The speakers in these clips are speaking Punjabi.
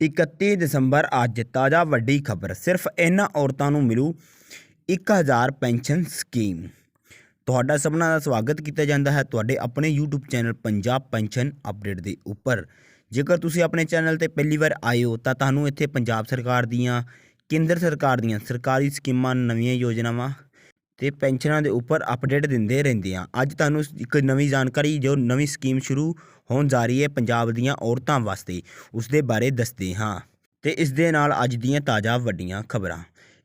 31 ਦਸੰਬਰ ਅੱਜ ਤਾਜ਼ਾ ਵੱਡੀ ਖਬਰ, ਸਿਰਫ ਇਹਨਾਂ ਔਰਤਾਂ ਨੂੰ ਮਿਲੂ 1000 ਪੈਨਸ਼ਨ ਸਕੀਮ। ਤੁਹਾਡਾ ਸਭਨਾਂ ਦਾ ਸਵਾਗਤ ਕੀਤਾ ਜਾਂਦਾ ਹੈ ਤੁਹਾਡੇ ਆਪਣੇ YouTube channel Punjab pension update ਦੇ ਉੱਪਰ। ਜੇਕਰ ਤੁਸੀਂ ਆਪਣੇ ਚੈਨਲ ਤੇ ਪਹਿਲੀ ਵਾਰ ਆਏ ਹੋ ਤਾਂ ਤੁਹਾਨੂੰ ਇੱਥੇ ਪੰਜਾਬ ਸਰਕਾਰ ਦੀਆਂ, ਕੇਂਦਰ ਸਰਕਾਰ ਦੀਆਂ ਸਰਕਾਰੀ ਸਕੀਮਾਂ, ਨਵੀਆਂ ਯੋਜਨਾਵਾਂ ਤੇ ਪੈਨਸ਼ਨਾਂ ਦੇ ਉੱਪਰ ਅਪਡੇਟ ਦਿੰਦੇ ਰਹਿੰਦੇ ਹਾਂ ਅੱਜ ਤੁਹਾਨੂੰ ਇੱਕ ਨਵੀਂ ਜਾਣਕਾਰੀ, ਜੋ ਨਵੀਂ ਸਕੀਮ ਸ਼ੁਰੂ ਹੋਣ ਜਾ ਰਹੀ ਹੈ ਪੰਜਾਬ ਦੀਆਂ ਔਰਤਾਂ ਵਾਸਤੇ, ਉਸ ਦੇ ਬਾਰੇ ਦੱਸਦੇ ਹਾਂ। ਤੇ ਇਸ ਦੇ ਨਾਲ ਅੱਜ ਦੀਆਂ ਤਾਜ਼ਾ ਵੱਡੀਆਂ ਖਬਰਾਂ।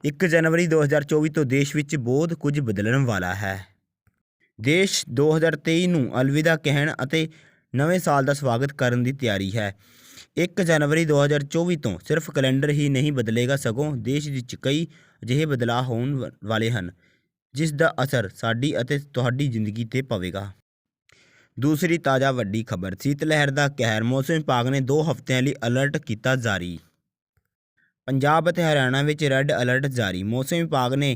1 ਜਨਵਰੀ 2024 ਤੋਂ ਦੇਸ਼ ਵਿੱਚ ਬਹੁਤ ਕੁਝ ਬਦਲਣ ਵਾਲਾ ਹੈ। ਦੇਸ਼ 2023 ਨੂੰ ਅਲਵਿਦਾ ਕਹਿਣ ਅਤੇ ਨਵੇਂ ਸਾਲ ਦਾ ਸਵਾਗਤ ਕਰਨ ਦੀ ਤਿਆਰੀ ਹੈ। 1 ਜਨਵਰੀ 2024 ਤੋਂ ਸਿਰਫ ਕੈਲੰਡਰ ਹੀ ਨਹੀਂ ਬਦਲੇਗਾ ਸਗੋਂ ਦੇਸ਼ ਵਿੱਚ ਕਈ ਅਜਿਹੇ ਬਦਲਾਅ ਹੋਣ ਵ- ਵਾਲੇ ਹਨ। ਜਿਸ ਦਾ ਅਸਰ ਸਾਡੀ ਅਤੇ ਤੁਹਾਡੀ ਜ਼ਿੰਦਗੀ ਤੇ ਪਵੇਗਾ। ਦੂਸਰੀ ਤਾਜ਼ਾ ਵੱਡੀ ਖਬਰ, ਸੀਤ ਲਹਿਰ ਦਾ ਕਹਿਰ, ਮੌਸਮ ਵਿਭਾਗ ਨੇ 2 ਹਫ਼ਤਿਆਂ ਲਈ ਅਲਰਟ ਕੀਤਾ ਜਾਰੀ। ਪੰਜਾਬ ਅਤੇ ਹਰਿਆਣਾ ਵਿੱਚ ਰੈੱਡ ਅਲਰਟ ਜਾਰੀ। ਮੌਸਮ ਵਿਭਾਗ ਨੇ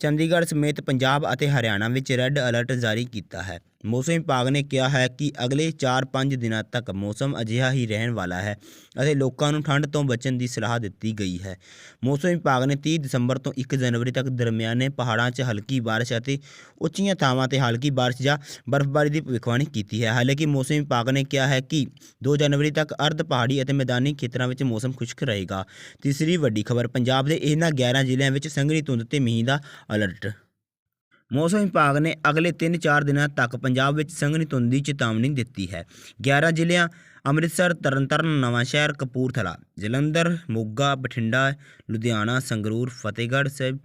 ਚੰਡੀਗੜ੍ਹ ਸਮੇਤ ਪੰਜਾਬ ਅਤੇ ਹਰਿਆਣਾ ਵਿੱਚ ਰੈੱਡ ਅਲਰਟ ਜਾਰੀ ਕੀਤਾ ਹੈ। ਮੌਸਮ ਵਿਭਾਗ ਨੇ ਕਿਹਾ ਹੈ ਕਿ ਅਗਲੇ 4-5 ਦਿਨਾਂ ਤੱਕ ਮੌਸਮ ਅਜਿਹਾ ਹੀ ਰਹਿਣ ਵਾਲਾ ਹੈ ਅਤੇ ਲੋਕਾਂ ਨੂੰ ਠੰਡ ਤੋਂ ਬਚਣ ਦੀ ਸਲਾਹ ਦਿੱਤੀ ਗਈ ਹੈ। ਮੌਸਮ ਵਿਭਾਗ ਨੇ 30 ਦਸੰਬਰ ਤੋਂ 1 ਜਨਵਰੀ ਤੱਕ ਦਰਮਿਆਨੇ ਪਹਾੜਾਂ 'ਚ ਹਲਕੀ ਬਾਰਿਸ਼ ਅਤੇ ਉੱਚੀਆਂ ਥਾਵਾਂ 'ਤੇ ਹਲਕੀ ਬਾਰਿਸ਼ ਜਾਂ ਬਰਫ਼ਬਾਰੀ ਦੀ ਭਵਿੱਖਬਾਣੀ ਕੀਤੀ ਹੈ। ਹਾਲਾਂਕਿ ਮੌਸਮ ਵਿਭਾਗ ਨੇ ਕਿਹਾ ਹੈ ਕਿ 2 ਜਨਵਰੀ ਤੱਕ ਅਰਧ ਪਹਾੜੀ ਅਤੇ ਮੈਦਾਨੀ ਖੇਤਰਾਂ ਵਿੱਚ ਮੌਸਮ ਖੁਸ਼ਕ ਰਹੇਗਾ। ਤੀਸਰੀ ਵੱਡੀ ਖਬਰ, ਪੰਜਾਬ ਦੇ ਇਹਨਾਂ 11 ਜ਼ਿਲ੍ਹਿਆਂ ਵਿੱਚ ਸੰਘਣੀ ਧੁੰਦ ਤੇ ਮੀਂਹ ਦਾ ਅਲਰਟ ਮੌਸਮ ਵਿਭਾਗ ਨੇ ਅਗਲੇ 3-4 ਦਿਨਾਂ ਤੱਕ ਪੰਜਾਬ ਵਿੱਚ ਸੰਘਣੀ ਧੁੰਦ ਦੀ ਚੇਤਾਵਨੀ ਦਿੱਤੀ ਹੈ। 11 ਜ਼ਿਲ੍ਹਿਆਂ, ਅੰਮ੍ਰਿਤਸਰ, ਤਰਨਤਾਰਨ, ਨਵਾਂਸ਼ਹਿਰ, ਕਪੂਰਥਲਾ, ਜਲੰਧਰ, ਮੋਗਾ, ਬਠਿੰਡਾ, ਲੁਧਿਆਣਾ, ਸੰਗਰੂਰ, ਫਤਿਹਗੜ੍ਹ ਸਾਹਿਬ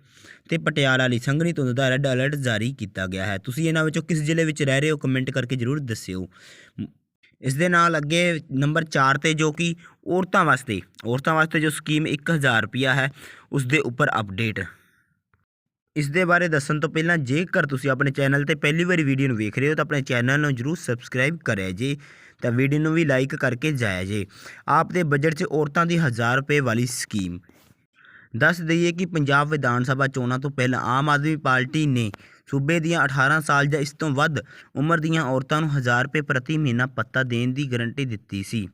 ਤੇ ਪਟਿਆਲਾ ਲਈ ਸੰਘਣੀ ਧੁੰਦ ਦਾ ਰੈੱਡ ਅਲਰਟ ਜਾਰੀ ਕੀਤਾ ਗਿਆ ਹੈ। ਤੁਸੀਂ ਇਹਨਾਂ ਵਿੱਚੋਂ ਕਿਸ ਜ਼ਿਲ੍ਹੇ ਵਿੱਚ ਰਹਿ ਰਹੇ ਹੋ ਕਮੈਂਟ ਕਰਕੇ ਜ਼ਰੂਰ ਦੱਸਿਓ। ਇਸ ਦੇ ਨਾਲ ਅੱਗੇ ਨੰਬਰ 4 ਤੇ ਜੋ ਕਿ ਔਰਤਾਂ ਵਾਸਤੇ ਔਰਤਾਂ ਵਾਸਤੇ ਜੋ ਸਕੀਮ 1000 ਰੁਪਿਆ ਹੈ, ਉਸ ਦੇ ਉੱਪਰ ਅਪਡੇਟ ਇਸ ਦੇ ਬਾਰੇ ਦੱਸਣ ਤੋਂ ਪਹਿਲਾਂ ਜੇਕਰ ਤੁਸੀਂ ਆਪਣੇ ਚੈਨਲ ਤੇ ਪਹਿਲੀ ਵਾਰੀ ਵੀਡੀਓ ਨੂੰ ਵੇਖ ਰਹੇ ਹੋ ਤਾਂ ਆਪਣੇ ਚੈਨਲ ਨੂੰ ਜਰੂਰ ਸਬਸਕ੍ਰਾਈਬ ਕਰਿਆ ਜੇ, ਤਾਂ ਵੀਡੀਓ ਨੂੰ ਵੀ ਲਾਈਕ ਕਰਕੇ ਜਾਇਆ ਜੇ। ਆਪ ਦੇ ਬਜਟ 'ਚ ਔਰਤਾਂ ਦੀ 1000 ਰੁਪਏ ਵਾਲੀ ਸਕੀਮ। ਦੱਸ ਦਈਏ ਕਿ ਪੰਜਾਬ ਵਿਧਾਨ ਸਭਾ ਚੋਣਾਂ ਤੋਂ ਪਹਿਲਾਂ ਆਮ ਆਦਮੀ ਪਾਰਟੀ ਨੇ ਸੂਬੇ ਦੀਆਂ 18 ਸਾਲ ਜਾਂ ਇਸ ਤੋਂ ਵੱਧ ਉਮਰ ਦੀਆਂ ਔਰਤਾਂ ਨੂੰ 1000 ਰੁਪਏ ਪ੍ਰਤੀ ਮਹੀਨਾ ਪੱਤਾ ਦੇਣ ਦੀ ਗਾਰੰਟੀ ਦਿੱਤੀ ਸੀ।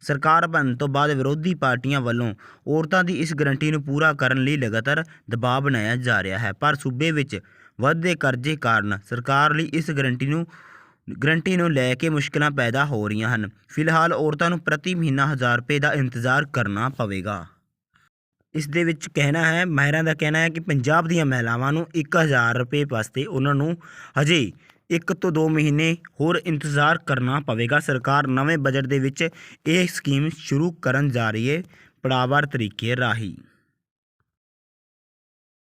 ਸਰਕਾਰ ਬਣਨ ਤੋਂ ਬਾਅਦ ਵਿਰੋਧੀ ਪਾਰਟੀਆਂ ਵੱਲੋਂ ਔਰਤਾਂ ਦੀ ਇਸ ਗਰੰਟੀ ਨੂੰ ਪੂਰਾ ਕਰਨ ਲਈ ਲਗਾਤਾਰ ਦਬਾਅ ਬਣਾਇਆ ਜਾ ਰਿਹਾ ਹੈ। ਪਰ ਸੂਬੇ ਵਿੱਚ ਵੱਧਦੇ ਕਰਜ਼ੇ ਕਾਰਨ ਸਰਕਾਰ ਲਈ ਇਸ ਗਰੰਟੀ ਨੂੰ ਗਰੰਟੀ ਨੂੰ ਲੈ ਕੇ ਮੁਸ਼ਕਲਾਂ ਪੈਦਾ ਹੋ ਰਹੀਆਂ ਹਨ। ਫਿਲਹਾਲ ਔਰਤਾਂ ਨੂੰ ਪ੍ਰਤੀ ਮਹੀਨਾ 1000 ਰੁਪਏ ਦਾ ਇੰਤਜ਼ਾਰ ਕਰਨਾ ਪਵੇਗਾ। ਇਸ ਦੇ ਵਿੱਚ ਕਹਿਣਾ ਹੈ, ਮਾਹਿਰਾਂ ਦਾ ਕਹਿਣਾ ਹੈ ਕਿ ਪੰਜਾਬ ਦੀਆਂ ਮਹਿਲਾਵਾਂ ਨੂੰ 1000 ਰੁਪਏ ਵਾਸਤੇ ਉਹਨਾਂ ਨੂੰ ਹਜੇ ਇੱਕ ਤੋਂ ਦੋ ਮਹੀਨੇ ਹੋਰ ਇੰਤਜ਼ਾਰ ਕਰਨਾ ਪਵੇਗਾ। ਸਰਕਾਰ ਨਵੇਂ ਬਜਟ ਦੇ ਵਿੱਚ ਇਹ ਸਕੀਮ ਸ਼ੁਰੂ ਕਰਨ ਜਾ ਰਹੀ ਹੈ। ਪੜਾਵਾਰ ਤਰੀਕੇ ਰਾਹੀਂ